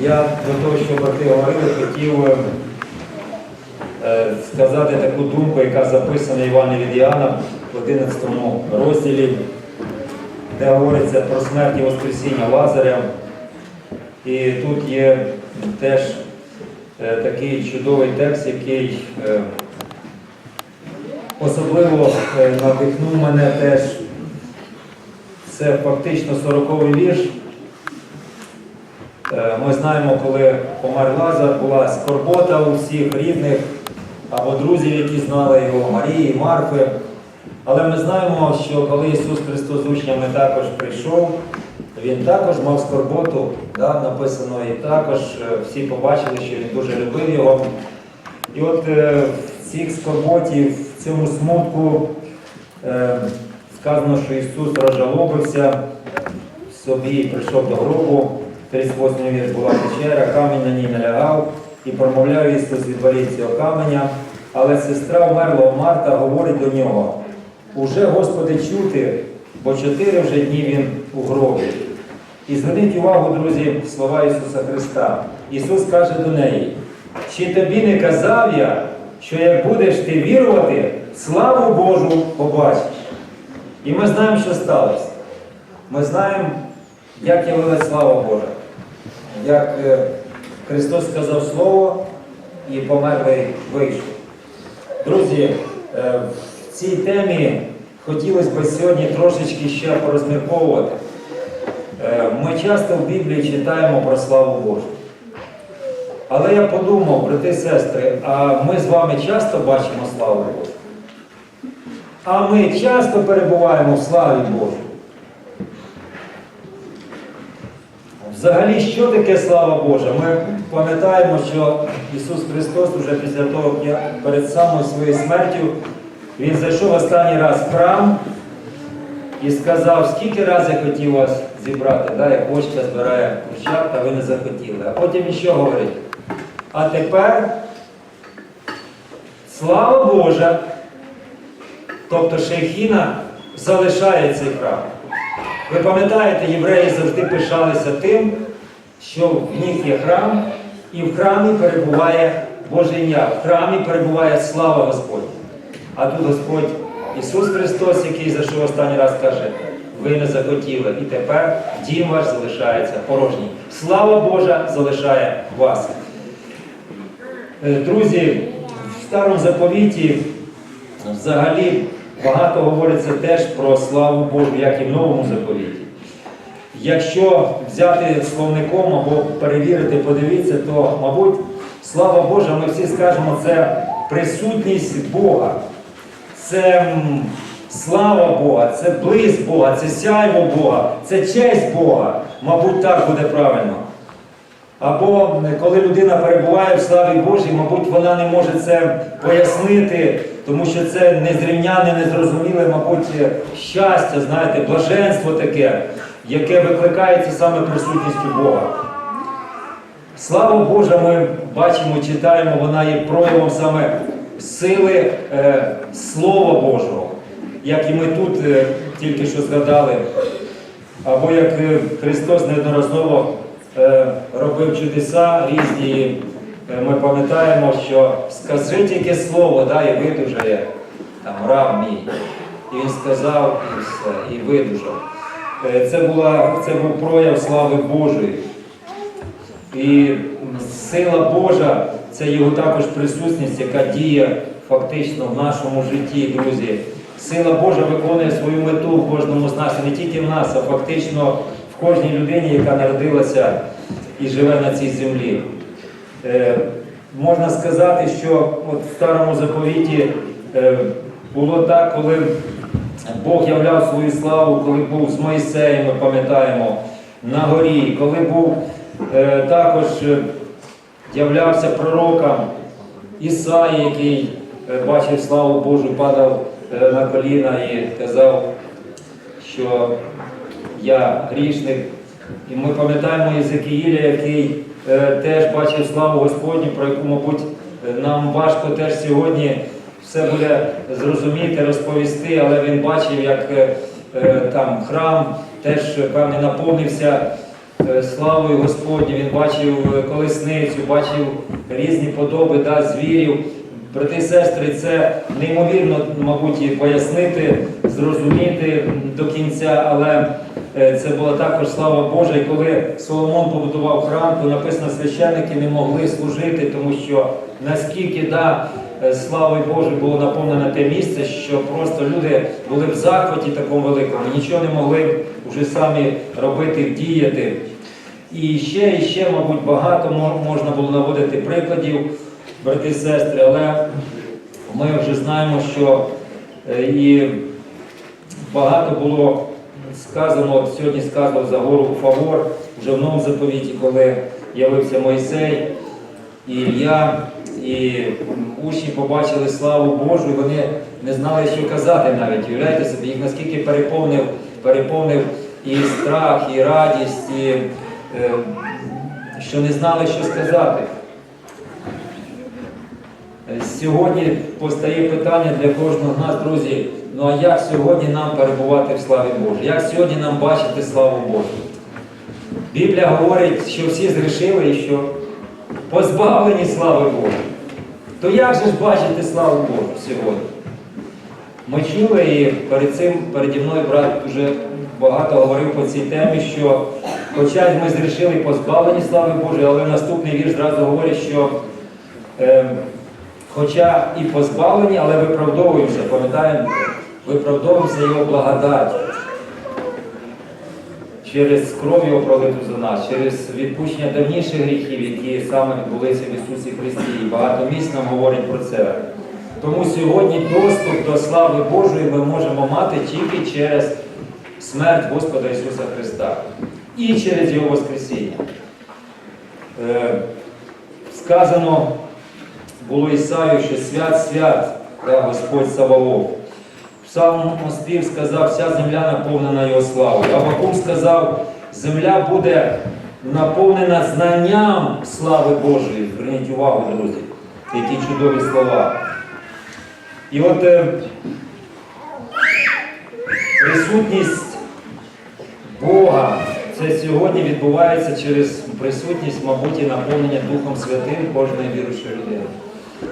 Я до того, що брати говорили, хотів е, сказати таку думку, яка записана в Івані від Іоанна в 11 розділі, де говориться про смерть і Воскресіння Лазаря. І тут є теж е, такий чудовий текст, який е, особливо надихнув мене теж. Це фактично 40-й вірш. Е, Ми знаємо, коли помер Лазар, була скорбота у всіх рідних або друзів, які знали його, Марії, Марфи. Але ми знаємо, що коли Ісус Христос з учнями також прийшов, Він також мав скорботу, да, написано, і також е, всі побачили, що Він дуже любив його. І от е, в цих скорботі, в цьому смутку е, сказано, що Ісус розжалобився собі, і прийшов до гробу. 38 вірш була печера, камінь на ній налягав і промовляв Ісус від цього каменя. Але сестра вмерлого Марта говорить до нього: Уже, Господи, чути, бо чотири вже дні він у гробі. І зверніть увагу, друзі, слова Ісуса Христа. Ісус каже до неї, чи тобі не казав я, що як будеш ти вірувати, славу Божу побачиш. І ми знаємо, що сталося. Ми знаємо, як явилась слава Божа. Як е, Христос сказав Слово і померлий вийшов. Друзі, е, в цій темі хотілося б сьогодні трошечки ще порозмірковувати. Е, Ми часто в Біблії читаємо про славу Божу. Але я подумав, брати і сестри, а ми з вами часто бачимо славу Божу? А ми часто перебуваємо в славі Божій. Взагалі, що таке слава Божа? Ми пам'ятаємо, що Ісус Христос вже після того, як перед самою своєю смертю, Він зайшов останній раз в храм і сказав, скільки разів я хотів вас зібрати, да, як бочка збирає курчат, а ви не захотіли. А потім що говорить? А тепер слава Божа, тобто Шейхіна залишає цей храм. Ви пам'ятаєте, євреї завжди пишалися тим, що в них є храм, і в храмі перебуває Боже ім'я, в храмі перебуває слава Господня. А тут Господь Ісус Христос, який зайшов останній раз, каже, ви не захотіли, і тепер дім ваш залишається порожній. Слава Божа залишає вас. Е, Друзі, в старому заповіті взагалі багато говориться теж про славу Божу, як і в новому заповіті. Якщо взяти словником або перевірити, подивитися, то, мабуть, слава Божа, ми всі скажемо, це присутність Бога, це слава Бога, це близь Бога, це сяйво Бога, це честь Бога. Мабуть, так буде правильно. Або коли людина перебуває в славі Божій, мабуть, вона не може це пояснити, тому що це незрівняне, незрозуміле, мабуть, щастя, знаєте, блаженство таке, яке викликається саме присутністю Бога. Слава Божа, ми бачимо, читаємо, вона є проявом саме сили е, Слова Божого, як і ми тут е, тільки що згадали. Або як е, Христос неодноразово е, робив чудеса різні, ми пам'ятаємо, що скажи тільки слово, да, і видужає там раб мій. І він сказав і все, і видужав. Е, Це, була, це був прояв слави Божої. І сила Божа це його також присутність, яка діє фактично в нашому житті, друзі. Сила Божа виконує свою мету в кожному з нас, не тільки в нас, а фактично в кожній людині, яка народилася і живе на цій землі. Е, можна сказати, що от в старому заповіті е, було так, коли Бог являв свою славу, коли був з Моїсеєм, ми пам'ятаємо, на горі, коли був е, також являвся пророком Ісаї, який бачив славу Божу, падав на коліна і казав, що я грішник. І ми пам'ятаємо Єзекіїля, який теж бачив славу Господню, про яку, мабуть, е, нам важко теж сьогодні все буде зрозуміти, розповісти, але він бачив, як е, е, там храм теж е, певне наповнився е, славою Господню, він бачив е, колесницю, бачив різні подоби да, звірів. Брати і сестри, це неймовірно, мабуть, пояснити, зрозуміти до кінця, але е, це була також слава Божа. І коли Соломон побудував храм, то написано, священники не могли служити, тому що наскільки да, е, славою було наповнене те місце, що просто люди були в захваті такому великому, нічого не могли вже самі робити, діяти. І ще, і ще, мабуть, багато можна було наводити прикладів, брати і сестри, але ми вже знаємо, що е, і багато було сказано, сьогодні сказано за гору Фавор, вже в новому заповіті, коли явився Мойсей, і Ілля, і учні побачили славу Божу, і вони не знали, що казати навіть. Уявляєте собі, їх наскільки переповнив, переповнив і страх, і радість, і е, що не знали, що сказати. Е, Сьогодні постає питання для кожного з нас, друзі, ну а як сьогодні нам перебувати в славі Божій? Як сьогодні нам бачити славу Божу? Біблія говорить, що всі згрішили і що позбавлені слави Божої. То як же ж бачити славу Божу сьогодні? Ми чули і перед цим переді мною брат вже багато говорив по цій темі, що хоча ми зрішили позбавлені слави Божої, але наступний вірш зразу говорить, що е, хоча і позбавлені, але виправдовуємося, пам'ятаємо, виправдовуємося Його благодаттю через кров Його пролиту за нас, через відпущення давніших гріхів, які саме відбулися в Ісусі Христі. І багато місць нам говорить про це. Тому сьогодні доступ до слави Божої ми можемо мати тільки через смерть Господа Ісуса Христа і через Його Воскресіння. Е, сказано було Ісаю, що свят свят, да, Господь Саваоф. Псалм спів сказав, вся земля наповнена його славою. Авакум сказав, земля буде наповнена знанням слави Божої. Зверніть увагу, друзі, які чудові слова. І от е, присутність Бога це сьогодні відбувається через присутність, мабуть, і наповнення Духом Святим кожної віруючої людини.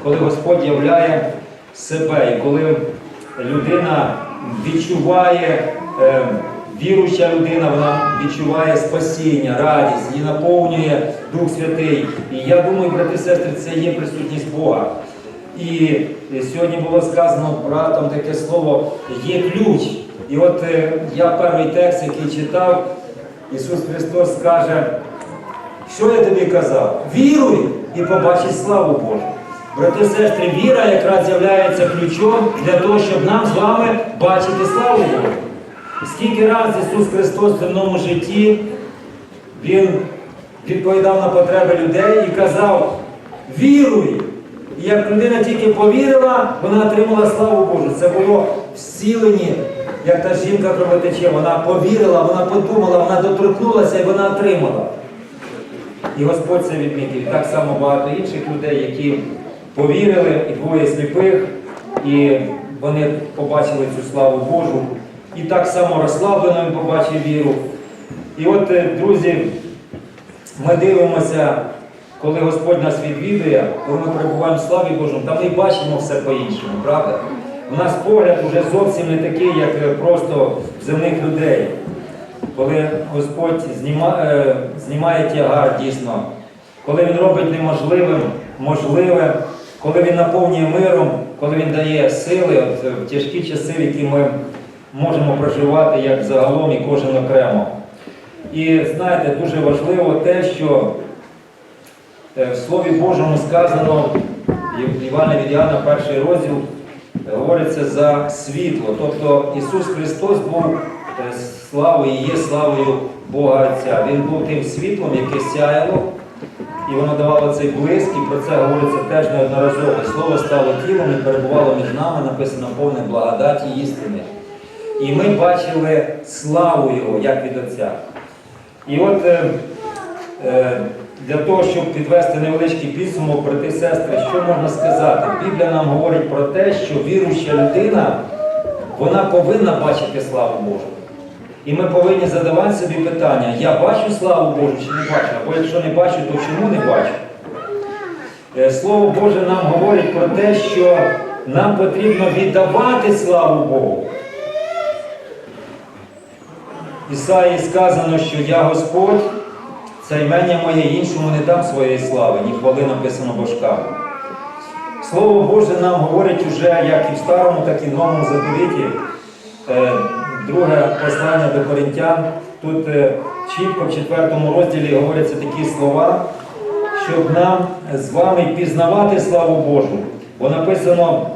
Коли Господь являє себе, і коли людина відчуває, е, віруюча людина, вона відчуває спасіння, радість, її наповнює Дух Святий. І я думаю, брати і сестри, це є присутність Бога. І е, сьогодні було сказано братом таке слово є ключ. І от е, я перший текст, який читав, Ісус Христос каже, що я тобі казав? Віруй і побачиш славу Божу. Брати сестри, віра якраз з'являється ключом для того, щоб нам з вами бачити славу Божу. Скільки разів Ісус Христос в земному житті Він відповідав на потреби людей і казав, віруй! І як людина тільки повірила, вона отримала славу Божу. Це було всілені, як та жінка кровотече. Вона повірила, вона подумала, вона доторкнулася і вона отримала. І Господь це відмітив. Так само багато інших людей, які повірили, і двоє сліпих, і вони побачили цю славу Божу. І так само розслаблено він побачив віру. І от, е, друзі, ми дивимося, коли Господь нас відвідує, коли ми перебуваємо в славі Божому, там ми бачимо все по-іншому, правда? У нас погляд вже зовсім не такий, як е, просто земних людей. Коли Господь зніма, е, знімає тягар дійсно, коли Він робить неможливим можливе, коли Він наповнює миром, коли Він дає сили от, е, в тяжкі часи, в які ми можемо проживати як загалом і кожен окремо. І знаєте, дуже важливо те, що е, в Слові Божому сказано, в Івана від перший розділ, говориться за світло. Тобто Ісус Христос був е, славою і є славою Бога Отця. Він був тим світлом, яке сяяло, і воно давало цей блиск, і про це говориться теж неодноразово. Слово стало тілом і перебувало між нами, написано повне благодаті істини. І ми бачили славу Його, як від Отця. І от е, е, для того, щоб підвести невеличкий підсумок, брати і сестри, що можна сказати? Біблія нам говорить про те, що віруюча людина, вона повинна бачити славу Божу. І ми повинні задавати собі питання, я бачу славу Божу чи не бачу, або якщо не бачу, то чому не бачу? Е, Слово Боже нам говорить про те, що нам потрібно віддавати славу Богу. Ісаї сказано, що я Господь, це імення моє іншому не дам своєї слави, ні хвали написано божкам. Слово Боже нам говорить уже як і в старому, так і в новому заповіті. Друге послання до Коринтян. Тут е, чітко в четвертому розділі говоряться такі слова, щоб нам з вами пізнавати славу Божу. Бо написано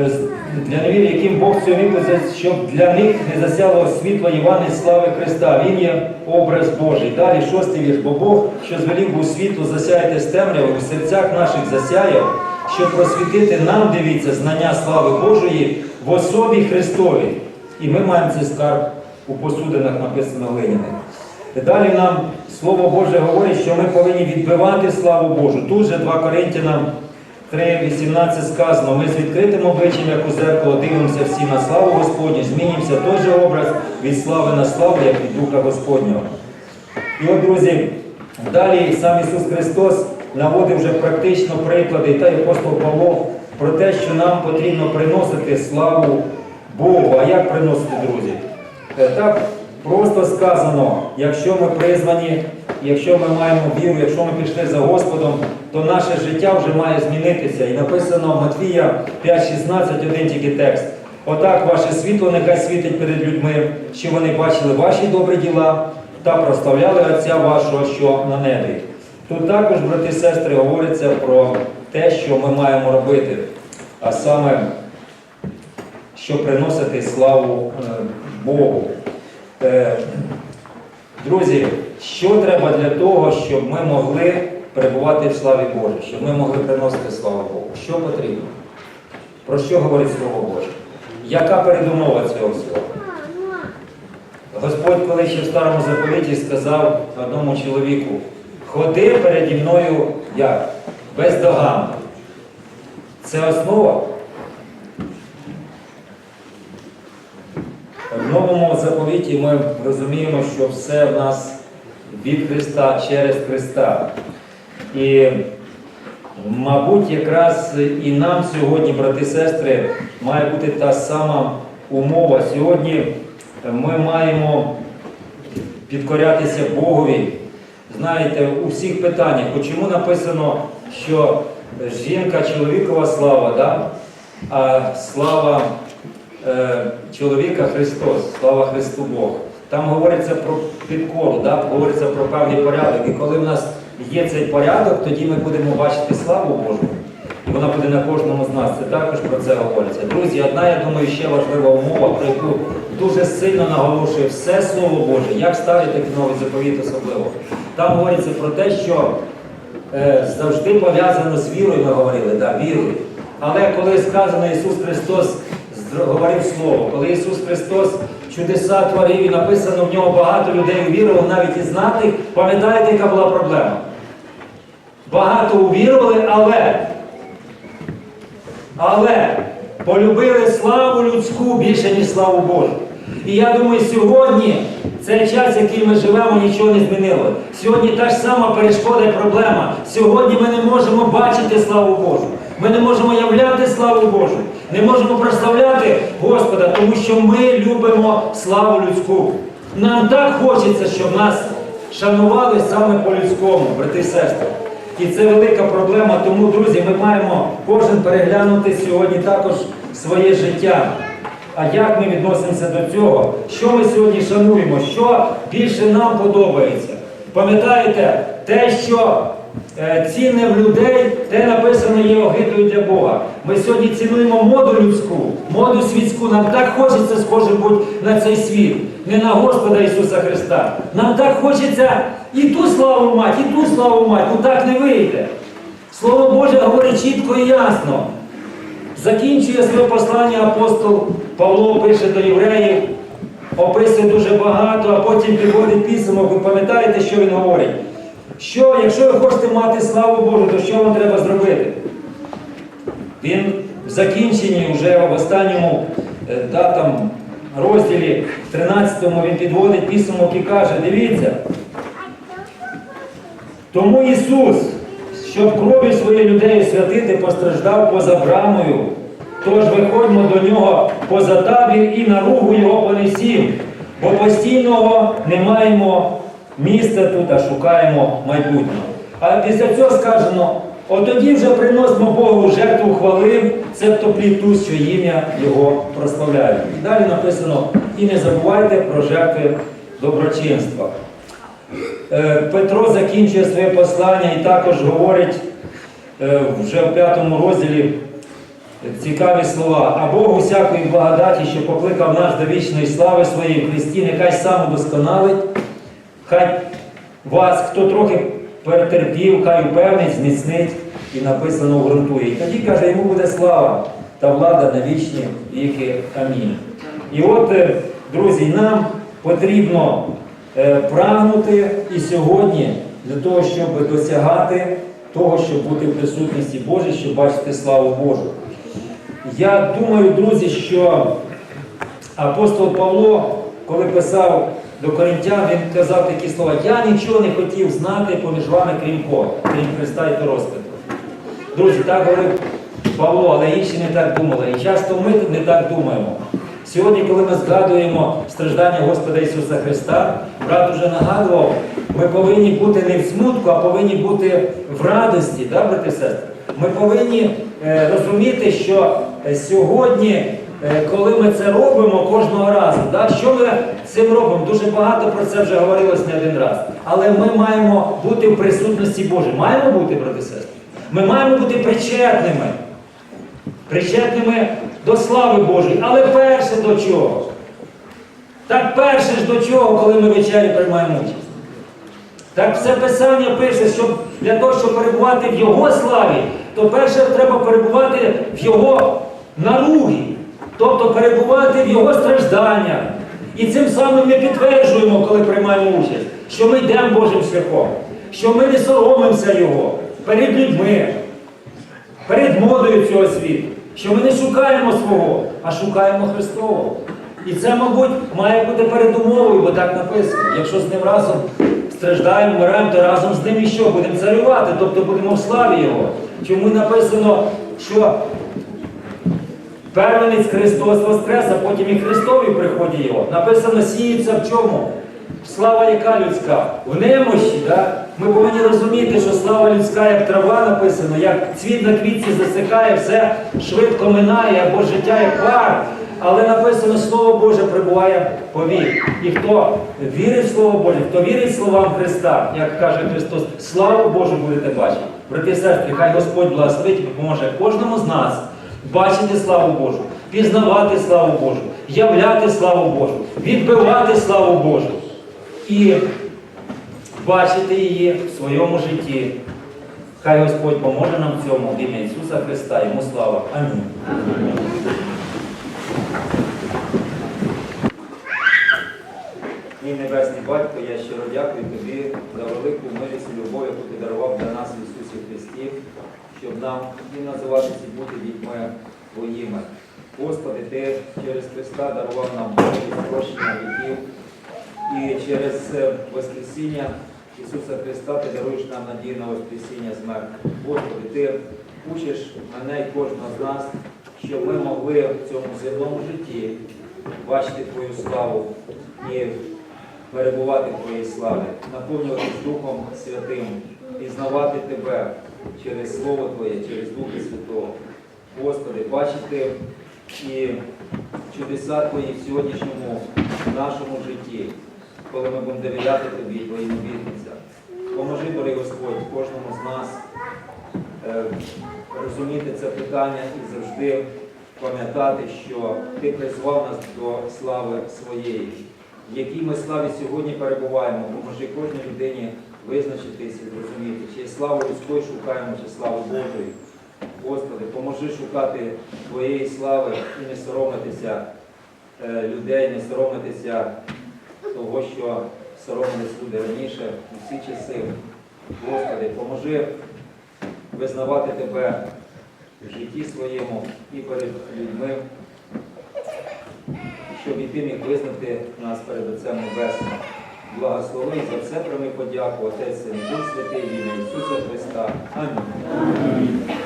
е, для невір, яким Бог цього віку, щоб для них не засяло світло Івана слави Христа. Він є образ Божий. Далі шостий вірш. Бо Бог, що звелів був світло, засяяти з темряви, у серцях наших засяяв, щоб просвітити нам, дивіться, знання слави Божої в особі Христові. І ми маємо цей скарб у посудинах написано глиняних. Далі нам Слово Боже говорить, що ми повинні відбивати славу Божу. Тут же 2 Коринтянам 3.18 сказано, ми з відкритим обличчям, як у зеркало, дивимося всі на славу Господню, змінюємося той же образ від слави на славу, як від Духа Господнього. І от, друзі, далі сам Ісус Христос наводив вже практично приклади, та й апостол Павло, про те, що нам потрібно приносити славу Богу. А як приносити, друзі? Е, Так просто сказано, якщо ми призвані, якщо ми маємо віру, якщо ми пішли за Господом, то наше життя вже має змінитися. І написано в Матвія 5,16, один тільки текст. Отак ваше світло нехай світить перед людьми, що вони бачили ваші добрі діла та прославляли Отця вашого, що на небі. Тут також, брати і сестри, говориться про те, що ми маємо робити, а саме, що приносити славу е, Богу. Е, Друзі, що треба для того, щоб ми могли перебувати в славі Божій, щоб ми могли приносити славу Богу? Що потрібно? Про що говорить Слово Боже? Яка передумова цього всього? Господь, коли ще в старому заповіті сказав одному чоловіку, ходи переді мною як? Бездоганно. Це основа. В новому заповіті ми розуміємо, що все в нас від Христа через Христа. І, мабуть, якраз і нам сьогодні, брати і сестри, має бути та сама умова. Сьогодні ми маємо підкорятися Богові. Знаєте, у всіх питаннях. Чому написано, що жінка чоловікова слава, да? а слава е, чоловіка Христос, слава Христу Бог. Там говориться про підкору, да? говориться про певний порядок. І коли в нас є цей порядок, тоді ми будемо бачити славу Божу. І вона буде на кожному з нас. Це також про це говориться. Друзі, одна, я думаю, ще важлива умова, про яку дуже сильно наголошує все Слово Боже, як старий, так і новий заповіт особливо. Там говориться про те, що завжди пов'язано з вірою, ми говорили, да, вірою. Але коли сказано Ісус Христос говорив Слово, коли Ісус Христос чудеса творив і написано в нього багато людей увірувало, навіть і знати, пам'ятаєте, яка була проблема? Багато увірували, але але полюбили славу людську більше, ніж славу Божу. І я думаю, сьогодні цей час, який ми живемо, нічого не змінило. Сьогодні та ж сама перешкода і проблема. Сьогодні ми не можемо бачити славу Божу. Ми не можемо являти славу Божу. Не можемо прославляти Господа, тому що ми любимо славу людську. Нам так хочеться, щоб нас шанували саме по-людському, брати і сестри. І це велика проблема, тому, друзі, ми маємо кожен переглянути сьогодні також своє життя. А як ми відносимося до цього? Що ми сьогодні шануємо? Що більше нам подобається? Пам'ятаєте, те, що е, цінне в людей, те написано є огидою для Бога. Ми сьогодні цінуємо моду людську, моду світську. Нам так хочеться схожим бути на цей світ, не на Господа Ісуса Христа. Нам так хочеться і ту славу мати, і ту славу мати. Ну так не вийде. Слово Боже говорить чітко і ясно. Закінчує своє послання апостол Павло пише до євреїв, описує дуже багато, а потім підводить підсумок. Ви пам'ятаєте, що він говорить? Що, якщо ви хочете мати славу Божу, то що вам треба зробити? Він в закінченні вже в останньому е, да, там, розділі 13-му він підводить підсумок і каже, дивіться, тому Ісус, щоб кров'ю своєї людей святити, постраждав поза брамою. Тож виходьмо до нього поза табір і на ругу його понесім, бо постійного не маємо місця тут, а шукаємо майбутнього. А після цього сказано, от тоді вже приносимо Богу жертву хвали, цебто плід ту, що ім'я Його прославляють. І далі написано, і не забувайте про жертви доброчинства. Е, Петро закінчує своє послання і також говорить е, вже в п'ятому розділі цікаві слова. А Бог усякої благодаті, що покликав нас до вічної слави своєї Христі, нехай сам удосконалить, хай вас, хто трохи перетерпів, хай упевнить, зміцнить і написано ґрунтує. І тоді каже, йому буде слава та влада на вічні віки. Амінь. І от, е, друзі, нам потрібно е, прагнути і сьогодні для того, щоб досягати того, щоб бути в присутності Божій, щоб бачити славу Божу. Я думаю, друзі, що апостол Павло, коли писав до коринтян, він казав такі слова: Я нічого не хотів знати поміж вами, крім кого, крім Христа і розпиту. Друзі, так говорив Павло, але інші не так думали. І часто ми не так думаємо. Сьогодні, коли ми згадуємо страждання Господа Ісуса Христа, брат уже нагадував, ми повинні бути не в смутку, а повинні бути в радості, да, брати сестри? Ми повинні е, розуміти, що е, сьогодні, е, коли ми це робимо кожного разу, да, що ми цим робимо? Дуже багато про це вже говорилось не один раз. Але ми маємо бути в присутності Божій. Маємо бути, брати сестри? Ми маємо бути причетними причетними до слави Божої. Але перше до чого? Так перше ж до чого, коли ми вечері приймаємо участь? Так все Писання пише, що для того, щоб перебувати в Його славі, то перше треба перебувати в Його наругі, тобто перебувати в Його стражданнях. І цим самим ми підтверджуємо, коли приймаємо участь, що ми йдемо Божим шляхом, що ми не соромимося Його перед людьми, перед модою цього світу, що ми не шукаємо свого, а шукаємо Христового. І це, мабуть, має бути передумовою, бо так написано. Якщо з ним разом страждаємо, вмираємо, то разом з ним і що? Будемо царювати, тобто будемо в славі Його. Чому написано, що первенець Христос Воскрес, а потім і Христові приході Його. Написано, сіється в чому? Слава яка людська? В немощі. Да? Ми повинні розуміти, що слава людська, як трава написано, як цвіт на квітці засихає, все швидко минає, або життя як пар. Але написано, Слово Боже прибуває повік. І хто вірить в Слово Боже, хто вірить словам Христа, як каже Христос, славу Божу будете бачити. Брати і хай Господь благословить і допоможе кожному з нас бачити славу Божу, пізнавати славу Божу, являти славу Божу, відбивати славу Божу і бачити її в своєму житті. Хай Господь поможе нам в цьому в ім'я Ісуса Христа. Йому слава. Амінь. Мій Небесний Батько, я щиро дякую Тобі за велику милість і любов, яку ти дарував для нас в Ісусі Христі, щоб нам і називатися і бути дітьми Твоїми. Господи, Ти через Христа дарував нам Божість прощення віків. І через е, Воскресіння Ісуса Христа ти даруєш нам надію на Воскресіння з мертвих. Господи, Ти учиш мене і кожного з нас, щоб ми могли в цьому земному житті бачити Твою славу і перебувати в Твоїй славі, наповнюватись Духом Святим, пізнавати Тебе через Слово Твоє, через Духа Святого. Господи, бачити і чудеса Твої в сьогоднішньому нашому житті, коли ми будемо довіряти Тобі Твоїм обітницям. Поможи, дорогий Господь, кожному з нас е, розуміти це питання і завжди пам'ятати, що Ти призвав нас до слави своєї. В якій ми славі сьогодні перебуваємо, поможи кожній людині визначитися і зрозуміти, чи славу людської шукаємо, чи славу Божої. Господи, поможи шукати Твоєї слави і не соромитися е, людей, не соромитися того, що соромились люди раніше, у всі часи. Господи, поможи визнавати Тебе в житті своєму і перед людьми, щоб і ти міг визнати нас перед Отцем Небесним. Благослови за все прими подяку, Отець і Дух Святий, ім'я Ісуса Христа. Амінь.